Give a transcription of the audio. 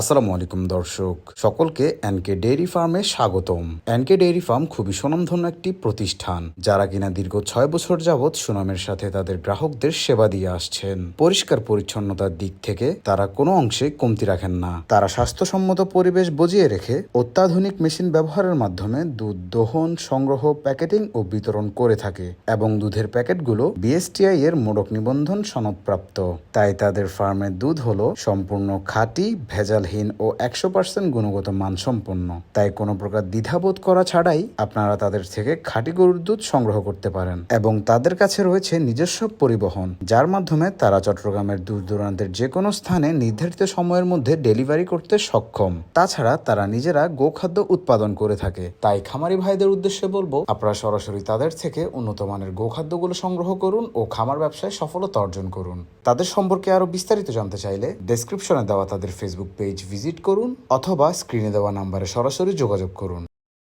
আসসালামু আলাইকুম, দর্শক। সকলকে এনকে ডেইরি ফার্মে স্বাগতম। এনকে ডেইরি ফার্ম খুবই সুনামধন্য একটি প্রতিষ্ঠান, যারা কিনা দীর্ঘ ছয় বছর যাবৎ সুনামের সাথে তাদের গ্রাহকদের সেবা দিয়ে আসছেন। পরিষ্কার পরিচ্ছন্নতার দিক থেকে তারা কোনো অংশে কমতি রাখেন না। তারা স্বাস্থ্যসম্মত পরিবেশ বজিয়ে রেখে অত্যাধুনিক মেশিন ব্যবহারের মাধ্যমে দুধ দহন, সংগ্রহ, প্যাকেটিং ও বিতরণ করে থাকে এবং দুধের প্যাকেটগুলো বিএসটিআই এর মোড়ক নিবন্ধন সনদপ্রাপ্ত। তাই তাদের ফার্মের দুধ হলো সম্পূর্ণ খাঁটি ভেজালহীন ও একশো পার্সেন্ট গুণগত মানসম্পন্ন। তাই কোনো প্রকার দ্বিধাবোধ করা ছাড়াই আপনারা তাদের থেকে খাঁটি গরুর দুধ সংগ্রহ করতে পারেন এবং তাদের কাছে রয়েছে নিজস্ব পরিবহন, যার মাধ্যমে তারা চট্টগ্রামের দূর দূরান্তের যে কোনো স্থানে নির্ধারিত সময়ের মধ্যে ডেলিভারি করতে সক্ষম। তাছাড়া তারা নিজেরা গোখাদ্য উৎপাদন করে থাকে। তাই খামারি ভাইদের উদ্দেশ্যে বলব, আপনারা সরাসরি তাদের থেকে উন্নত মানের গোখাদ্যগুলো সংগ্রহ করুন ও খামার ব্যবসায় সফলতা অর্জন করুন। তাদের সম্পর্কে আরও বিস্তারিত জানতে চাইলে ডেসক্রিপশনে দেওয়া তাদের ফেসবুক পেজ ভিজিট করুন অথবা স্ক্রিনে দেওয়া নাম্বারে সরাসরি যোগাযোগ করুন।